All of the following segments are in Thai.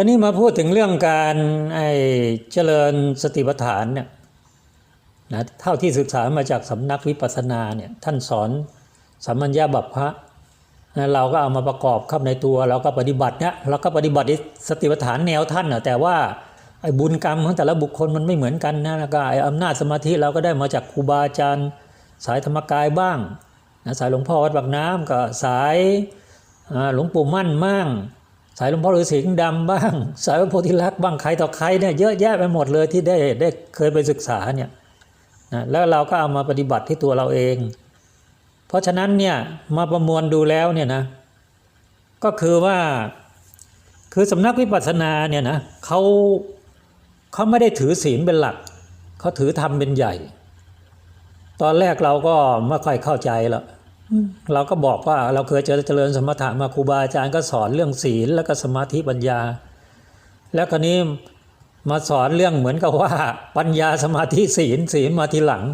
ราวนี้มาพูดถึงเรื่องการไอ้เจริญสติปัฏฐานเนี่ยนะเท่าที่ศึกษามาจากสำนักวิปัสสนาเนี่ยท่านสอนสัมมัญญาบัพพะนะเราก็เอามาประกอบเข้าในตัว เราก็ปฏิบัติเนี่ยเราก็ปฏิบัติสติปัฏฐานแนวท่านนะแต่ว่าไอ้บุญกรรมของแต่ละบุคคลมันไม่เหมือนกันนะแล้วก็ไอ้อำนาจสมาธิเราก็ได้มาจากครูบาอาจารย์สายธรรมกายบ้างนะสายหลวงพ่อวัดปากน้ำก็สายหลวงปู่มั่นมั่ง สายหลวงพ่อฤาษีดำบ้าง สายพระโพธิลักษณ์บ้างใครต่อใครเนี่ยเยอะแยะไปหมดเลยที่ได้ได้เคยไปศึกษาเนี่ยนะแล้วเราก็เอามาปฏิบัติที่ตัวเราเอง เพราะฉะนั้นเนี่ยมาประมวลดูแล้วเนี่ยนะก็คือว่าคือสำนักวิปัสสนาเนี่ยนะเขาเขาไม่ได้ถือศีลเป็นหลักเขาถือธรรมเป็นใหญ่ ตอนแรกเราก็ไม่ค่อยเข้าใจหรอก เราก็บอกว่าเราเคยเจอเจริญสมถะมาครูบาอาจารย์ก็สอนเรื่องศีลแล้วก็สมาธิปัญญา แล้วคราวนี้มาสอนเรื่องเหมือนกับว่า ปัญญาสมาธิศีลศีลมาทีหลัง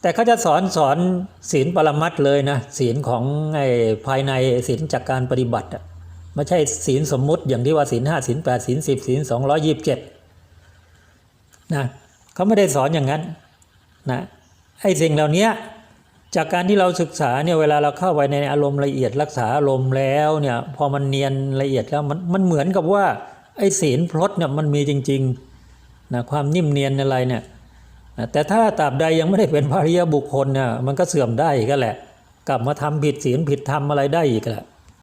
แต่เขาจะสอนสอนศีลปรมัตเลยนะศีลของไอ้ภายในศีลจากการปฏิบัติอะไม่ใช่ศีลสมมุติอย่างที่ว่าศีลห้าศีลแปดศีลสิบศีลสองร้อยี่สิบเจ็ดนะเขาไม่ได้สอนอย่างนั้นนะไอ้สิ่งเหล่านี้ จากการที่เราศึกษาเนี่ยเวลาเราเข้าไปในอารมณ์ละเอียดรักษาอารมณ์แล้วเนี่ยพอมันเนียนละเอียดแล้วมันมันเหมือนกับว่าไอ้ศีลพลดเนี่ยมันมีจริงๆนะความนิ่มเนียนอะไรเนี่ยแต่ถ้าตราบใดยังไม่ได้เป็นพระริยบุคคลเนี่ยมันก็เสื่อมได้อีก็แหละ กลับมาทำผิดศีลผิดธรรมอะไรได้อีกแหละ